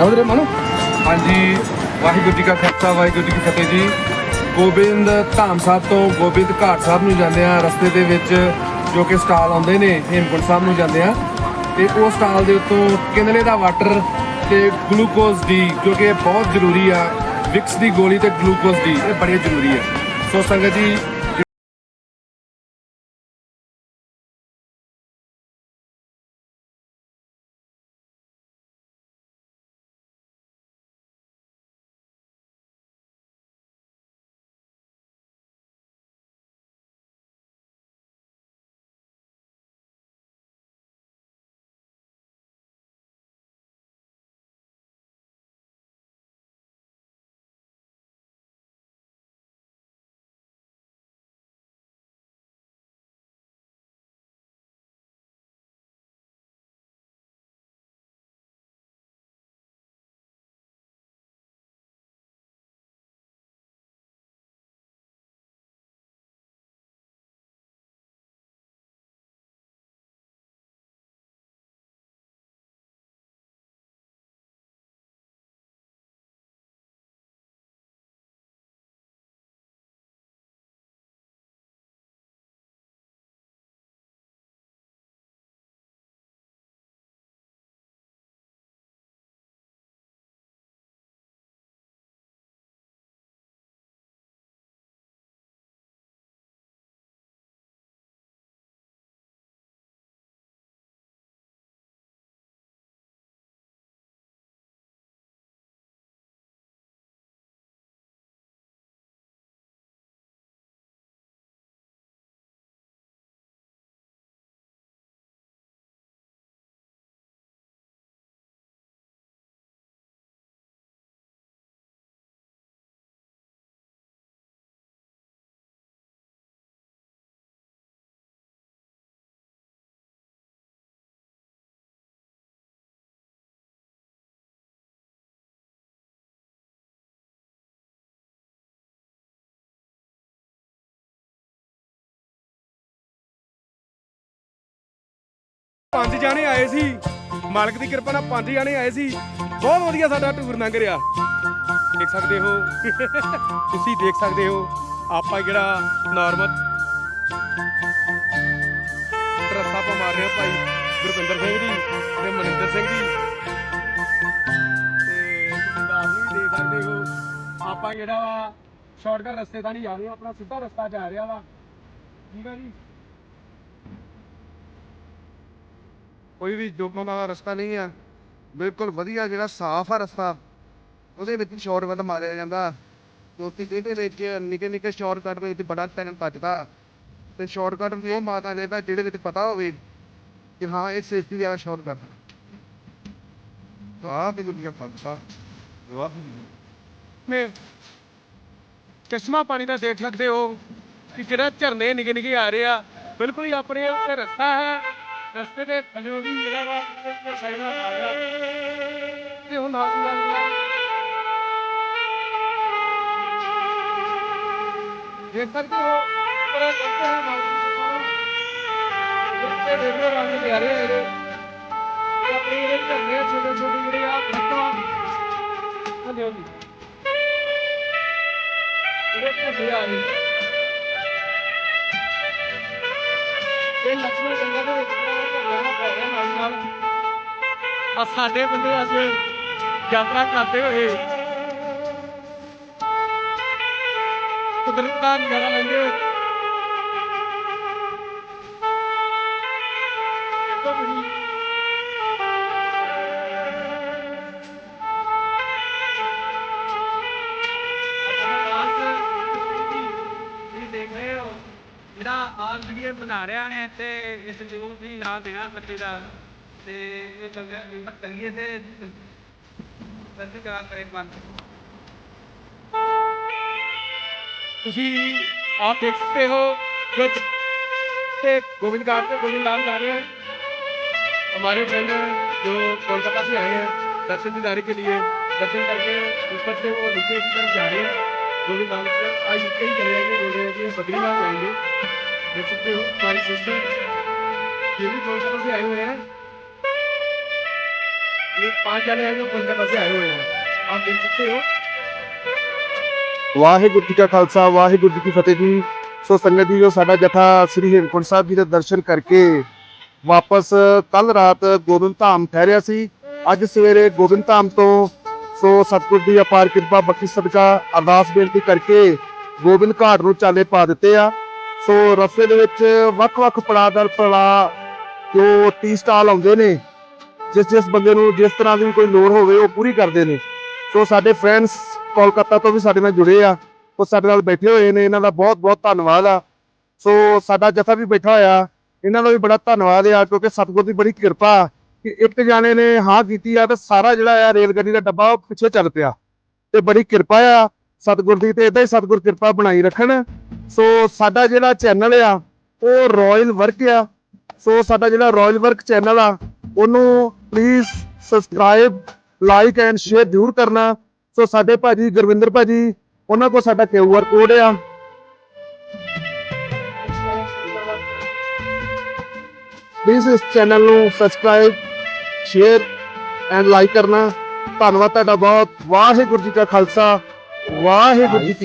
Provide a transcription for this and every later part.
ਉਹਦੇ ਮਨ ਹਾਂਜੀ, ਵਾਹਿਗੁਰੂ ਜੀ ਕਾ ਖਾਲਸਾ, ਵਾਹਿਗੁਰੂ ਜੀ ਕੀ ਫਤਿਹ ਜੀ। ਗੋਬਿੰਦ ਧਾਮ ਸਾਹਿਬ ਤੋਂ ਗੋਬਿੰਦ ਘਾਟ ਸਾਹਿਬ ਨੂੰ ਜਾਂਦੇ ਆ ਰਸਤੇ ਦੇ ਵਿੱਚ ਜੋ ਕਿ ਸਟਾਲ ਆਉਂਦੇ ਨੇ, ਹੇਮਕੁੰਟ ਸਾਹਿਬ ਨੂੰ ਜਾਂਦੇ ਆ ਤੇ ਉਹ ਸਟਾਲ ਦੇ ਉੱਤੋਂ ਕਿੰਨਲੇ ਦਾ ਵਾਟਰ ਤੇ ਗਲੂਕੋਜ਼ ਡੀ, ਜੋ ਕਿ ਬਹੁਤ ਜ਼ਰੂਰੀ ਆ। ਵਿਕਸ ਦੀ ਗੋਲੀ ਤੇ ਗਲੂਕੋਜ਼ ਡੀ, ਇਹ ਬੜੀ ਜ਼ਰੂਰੀ ਹੈ ਸੋ ਸੰਗਤ ਜੀ ਪੰਜ ਜਾਣੇ ਆਏ ਸੀ। ਮਾਲਕ ਦੀ ਕਿਰਪਾ ਨਾਲ ਪੰਜ ਜਾਣੇ ਆਏ ਸੀ। ਬਹੁਤ ਵਧੀਆ ਸਾਡਾ ਟੂਰ ਲੰਘ ਰਿਹਾ। ਦੇਖ ਸਕਦੇ ਹੋ। ਤੁਸੀਂ ਦੇਖ ਸਕਦੇ ਹੋ, ਆਪਾਂ ਜਿਹੜਾ ਨਾਰਮਲ ਰਸਤਾ ਪਾ ਮਾਰ ਰਹੇ ਭਾਈ ਗੁਰਵਿੰਦਰ ਸਿੰਘ ਜੀ ਤੇ ਮਨਿੰਦਰ ਸਿੰਘ ਜੀ। ਤੇ ਤੁਸੀਂ ਦਾਸ ਵੀ ਦੇਖ ਸਕਦੇ ਹੋ, ਆਪਾਂ ਜਿਹੜਾ ਵਾ ਸ਼ਾਰਟਕਟ ਰਸਤੇ ਤਾਂ ਨਹੀਂ ਜਾ ਰਹੇ, ਆਪਣਾ ਸਿੱਧਾ ਰਸਤਾ ਜਾ ਰਿਹਾ ਵਾ। ਠੀਕ ਆ ਜੀ? ਕੋਈ ਵੀ ਜੋਖਮ ਵਾਲਾ ਰਸਤਾ ਨਹੀਂ ਆ। ਬਿਲਕੁਲ ਵਧੀਆ ਜਿਹੜਾ ਸਾਫ਼ ਆ ਰਸਤਾ। ਉਹਦੇ ਵਿੱਚ ਸ਼ਾਰਟਕਟ ਮਾਰਿਆ ਜਾਂਦਾ। ਕਿਉਂਕਿ ਇਹਦੇ ਵਿੱਚ ਨਿੱਕੇ ਨਿੱਕੇ ਸ਼ਾਰਟਕਟ ਵਿੱਚ ਬੜਾ ਟਾਈਮ ਬਚਦਾ ਤੇ ਸ਼ਾਰਟਕਟ ਵੀ ਉਹ ਮਾਰਨਾ ਚਾਹੀਦਾ ਜਿਹੜੇ ਵਿੱਚ ਪਤਾ ਹੋਵੇ ਕਿ ਹਾਂ, ਇਹ ਸੇਫਟੀ ਵਾਲਾ ਸ਼ਾਰਟਕਟ ਤਾਂ ਆਹ ਵੀ ਦੁਨੀਆ ਫਸਾ ਵਾਹ ਚਸ਼ਮਾ ਪਾਣੀ ਦਾ ਦੇਖ ਸਕਦੇ ਹੋ ਕਿ ਜਿਹੜਾ ਝਰਨੇ ਨਿੱਕੇ ਨਿੱਕੇ ਆ ਰਹੇ ਆ। ਬਿਲਕੁਲ ਹੀ ਆਪਣੇ ਰਸਤਾ ਹੈ। ਰਸਤੇ ਦੇ ਥੱਲੇ ਵੀ ਜਿਹੜਾ ਵਾ ਸਾਈਡਾਂ ਆ ਰਿਹਾ ਤੇ ਹੁਣ ਨਾਲ ਦੀ ਨਾਲ ਦੇਖ ਸਕਦੇ ਹੋ ਪਰ ਚੱਲਦੇ ਹਾਂ ਨਾਲ ਦੇਖੋ ਰੰਗ ਪਿਆਰੇ ਆ ਇਹਦੇ ਤੇ ਛੋਟੇ ਛੋਟੇ ਜਿਹੜੇ ਆ ਖੱਟਾਂ ਹਾਂਜੀ ਹਾਂਜੀ ਇਹ ਝਰਨੇ ਆ ਰਹੇ ਇਹ ਲక్ష్ਮਣ ਗੰਗਾ ਦੇ ਵਿੱਚ। ਆ ਸਾਡੇ ਬੰਦੇ ਅੱਜ ਯਾਤਰਾ ਕਰਦੇ ਹੋਏ ਕੁਦਰਤ ਦਾ ਨਜ਼ਾਰਾ ਲੈਂਦੇ ਹੋਏ। ਦੇਖੋ ਵੀਡੀਓ ਬਣਾ ਰਿਹਾ ਹੈ ਤੇ ਇਸ ਨੂੰ ਵੀ ਨਾਂ ਦੇਣਾ ਬੱਚੇ ਦਾ ਤੇ ਇਹ ਲੰਗਰ ਤੰਗੀਏ ਤੇ ਬੰਦ ਕਰਾ ਕਰੇ ਬੰਦ ਤੁਸੀਂ आप देख सकते हो जो से गोविंद घाट से गोविंद धाम जा रहे हैं हमारे फ्रेंड जो कोलकाता से आए हैं दर्शन दीदारे के लिए दर्शन करके ऊपर से वो नीचे की तरफ जा रहे हैं गोविंद धाम से आज नीचे ही चले जाएंगे बोल रहे हैं कि बद्रीनाथ जाएंगे देख सकते हो हमारी सिस्टर ये भी कोलकाता से आए हुए हैं ये पांच जने हैं जो कोलकाता से आए हुए हैं आप देख सकते हो ਵਾਹਿਗੁਰੂ ਜੀ ਕਾ ਖਾਲਸਾ ਵਾਹਿਗੁਰੂ ਜੀ ਕੀ ਫਤਿਹ ਜੀ ਸੋ ਸੰਗਤ ਜੀ ਜੋ ਸਾਡਾ ਜਥਾ ਸ੍ਰੀ ਹੇਮਕੁੰਟ ਸਾਹਿਬ ਜੀ ਦੇ ਦਰਸ਼ਨ ਕਰਕੇ ਵਾਪਸ ਕੱਲ ਰਾਤ ਗੋਬਿੰਦ ਧਾਮ ਠਹਿਰਿਆ ਸੀ ਅੱਜ ਸਵੇਰੇ ਗੋਬਿੰਦ ਧਾਮ ਤੋਂ ਸੋ ਸਤਿਗੁਰ ਦੀ ਅਪਾਰ ਕਿਰਪਾ ਬਖਸ਼ਿਸ਼ ਸਦਕਾ ਅਰਦਾਸ ਬੇਨਤੀ ਕਰਕੇ ਗੋਬਿੰਦ ਘਾਟ ਨੂੰ ਚਾਲੇ ਪਾ ਦਿੱਤੇ ਆ ਸੋ ਰਸਤੇ ਦੇ ਵਿੱਚ ਵੱਖ-ਵੱਖ ਪੜਾਅ ਦਰ ਪੜਾਅ ਜੋ ਟੀ ਸਟਾਲ ਆਉਂਦੇ ਨੇ, ਜਿਸ ਜਿਸ ਬੰਦੇ ਨੂੰ ਜਿਸ ਤਰ੍ਹਾਂ ਦੀ ਕੋਈ ਲੋੜ ਹੋਵੇ, ਉਹ ਪੂਰੀ ਕਰਦੇ ਨੇ। ਸੋ ਸਾਡੇ ਫਰੈਂਡਸ ਕੋਲਕਾਤਾ ਤੋਂ ਵੀ ਸਾਡੇ ਨਾਲ ਜੁੜੇ ਆ, ਉਹ ਸਾਡੇ ਨਾਲ ਬੈਠੇ ਹੋਏ ਨੇ, ਇਹਨਾਂ ਦਾ ਬਹੁਤ ਬਹੁਤ ਧੰਨਵਾਦ ਆ। ਸੋ ਸਾਡਾ ਜਥਾ ਵੀ ਬੈਠਾ ਹੋਇਆ, ਇਹਨਾਂ ਦਾ ਵੀ ਬੜਾ ਧੰਨਵਾਦ ਆ, ਕਿਉਂਕਿ ਸਤਿਗੁਰ ਦੀ ਬੜੀ ਕਿਰਪਾ ਕਿ ਇੱਕ ਜਾਣੇ ਨੇ, ਹਾਂ ਕੀਤੀ ਆ, ਤੇ ਸਾਰਾ ਜਿਹੜਾ ਆ ਰੇਲ ਗੱਡੀ ਦਾ ਡੱਬਾ ਉਹ ਪਿੱਛੇ ਚੱਲ ਪਿਆ। ਤੇ ਬੜੀ ਕਿਰਪਾ ਆ ਸਤਿਗੁਰ ਦੀ, ਤੇ ਇਦਾਂ ਹੀ ਸਤਿਗੁਰ ਕਿਰਪਾ ਬਣਾਈ ਰੱਖਣ। ਸੋ ਸਾਡਾ ਜਿਹੜਾ ਚੈਨਲ ਆ, ਉਹ ਰਾਇਲ ਵਰਕ ਆ। ਸੋ ਸਾਡਾ ਜਿਹੜਾ ਰਾਇਲ ਵਰਕ ਚੈਨਲ ਆ, ਉਹਨੂੰ please subscribe like and share ਜ਼ਰੂਰ ਕਰਨਾ। ਸੋ ਸਾਡੇ ਭਾਜੀ ਗੁਰਵਿੰਦਰ ਭਾਜੀ, ਉਹਨਾਂ ਕੋਲ ਸਾਡਾ ਕਿਊ ਆਰ ਕੋਡ ਆ। ਪਲੀਜ਼ ਇਸ ਚੈਨਲ ਨੂੰ ਸਬਸਕ੍ਰਾਈਬ ਸ਼ੇਅਰ ਐਂਡ ਲਾਈਕ ਕਰਨਾ। ਧੰਨਵਾਦ ਤੁਹਾਡਾ ਬਹੁਤ। ਵਾਹਿਗੁਰੂ ਜੀ ਕਾ ਖਾਲਸਾ। वाहिगुरु जी की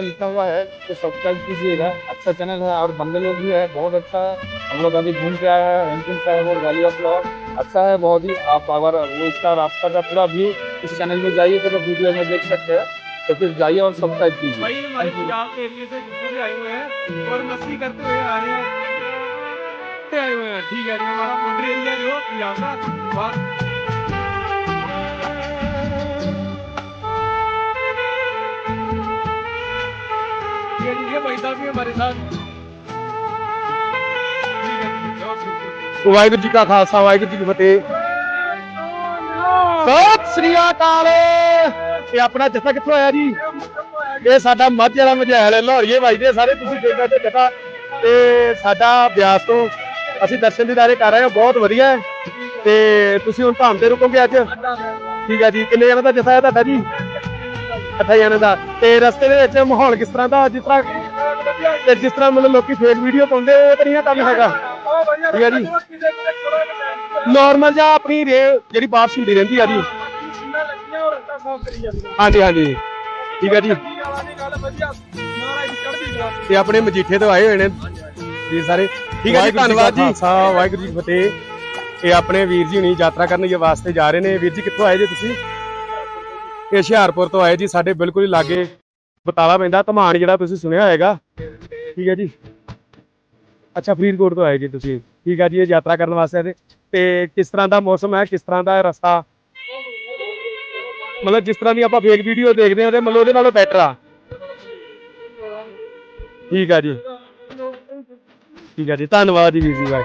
लिखा हुआ है तो सब्सक्राइब कीजिएगा। अच्छा चैनल है और बंदे लोग भी है बहुत अच्छा। है हम लोग अभी घूम के आए हैं हेमकुंड और गालिया ब्लॉग अच्छा है बहुत ही आप अगर वो इसका रास्ता का पूरा भी इस चैनल में जाइए तो वीडियो में देख सकते हैं। तो फिर जाइए और सब्सक्राइब कीजिए। ठीक है ये ठीक है भाई साहब भी हमारे साथ ठीक है ठीक है और ठीक है ਵਾਹਿਗੁਰੂ ਜੀ ਕਾ ਖਾਲਸਾ ਵਾਹਿਗੁਰੂ ਜੀ ਕੀ ਫਤਿਹ ਸਤਿ ਸ੍ਰੀ ਅਕਾਲ ਇਹ ਆਪਣਾ ਜੱਥਾ ਕਿੱਥੋਂ ਆਇਆ ਜੀ ਇਹ ਸਾਡਾ ਮੱਝ ਵਾਲਾ ਮਝੈਲ ਹੈ ਲਾਹੌਰੀਏ ਵੱਜਦੇ ਆ ਸਾਰੇ ਤੁਸੀਂ ਦੇਖਦੇ ਤੇ ਜੱਥਾ ਤੇ ਸਾਡਾ ਬਿਆਸ ਤੋਂ ਅਸੀਂ ਦਰਸ਼ਨ ਦੀਦਾਰੇ ਕਰ ਰਹੇ ਹਾਂ ਬਹੁਤ ਵਧੀਆ ਹੈ ਤੇ ਤੁਸੀਂ ਹੁਣ ਧਾਮ ਤੇ ਰੁਕੋਗੇ ਅੱਜ ਠੀਕ ਹੈ ਜੀ ਕਿੰਨੇ ਜਣਾਂ ਦਾ ਜੱਥਾ ਹੈ ਤੁਹਾਡਾ ਜੀ ਅੱਠਾ ਜਣਾਂ ਦਾ। ਤੇ ਰਸਤੇ ਦੇ ਵਿੱਚ ਮਾਹੌਲ ਕਿਸ ਤਰ੍ਹਾਂ ਦਾ? ਜਿਸ ਤਰ੍ਹਾਂ ਤੇ ਜਿਸ ਤਰ੍ਹਾਂ ਮਤਲਬ ਲੋਕੀ ਫੇਕ ਵੀਡੀਓ ਪਾਉਂਦੇ ਉਹ ਤਾਂ ਨਹੀਂ ਕੰਮ ਹੈਗਾ। ਠੀਕ ਹੈ ਜੀ। ਨਾਰਮਲ ਜਾਂ ਆਪਣੀ ਰੇ ਜਿਹੜੀ ਬਾਰਿਸ਼ ਹੁੰਦੀ ਰਹਿੰਦੀ ਆ ਜੀ। ਹਾਂਜੀ ਹਾਂਜੀ। ਠੀਕ ਹੈ ਜੀ। ਤੇ ਆਪਣੇ ਮਜੀਠੇ ਤੋਂ ਆਏ ਹੋਏ ਨੇ ਜੀ ਸਾਰੇ। ਠੀਕ ਹੈ ਜੀ ਧੰਨਵਾਦ ਜੀ। ਵਾਹਿਗੁਰੂ ਜੀ ਫਤਿਹ। ਇਹ ਆਪਣੇ ਵੀਰ ਜੀ ਹੁਣੀ ਯਾਤਰਾ ਕਰਨ ਦੇ ਵਾਸਤੇ ਜਾ ਰਹੇ ਨੇ। ਵੀਰ ਜੀ ਕਿੱਥੋਂ ਆਏ ਜੀ ਤੁਸੀਂ? ਇਹ ਹੁਸ਼ਿਆਰਪੁਰ ਤੋਂ ਆਏ ਜੀ, ਸਾਡੇ ਬਿਲਕੁਲ ਹੀ ਲਾਗੇ ਬਤਾਲਾ ਪੈਂਦਾ, ਧਮਾਨ ਜਿਹੜਾ ਤੁਸੀਂ ਸੁਣਿਆ ਹੋਏਗਾ। ਠੀਕ ਹੈ ਜੀ। ਅੱਛਾ, ਫਰੀਦਕੋਟ ਤੋਂ ਆਏ ਜੀ ਤੁਸੀਂ। ਠੀਕ ਹੈ ਜੀ, ਇਹ ਯਾਤਰਾ ਕਰਨ ਵਾਸਤੇ ਤੇ ਤੇ ਕਿਸ ਤਰ੍ਹਾਂ ਦਾ ਮੌਸਮ ਹੈ, ਕਿਸ ਤਰ੍ਹਾਂ ਦਾ ਰਸਤਾ? ਮਤਲਬ ਜਿਸ ਤਰ੍ਹਾਂ ਦੀ ਆਪਾਂ ਫੇਕ ਵੀਡੀਓ ਦੇਖਦੇ ਹਾਂ ਤੇ ਮਤਲਬ ਉਹਦੇ ਨਾਲੋਂ ਬੈਟਰ ਆ। ਠੀਕ ਆ ਜੀ। ਠੀਕ ਆ ਜੀ, ਧੰਨਵਾਦ ਜੀ ਵੀਰ ਜੀ ਬਾਈ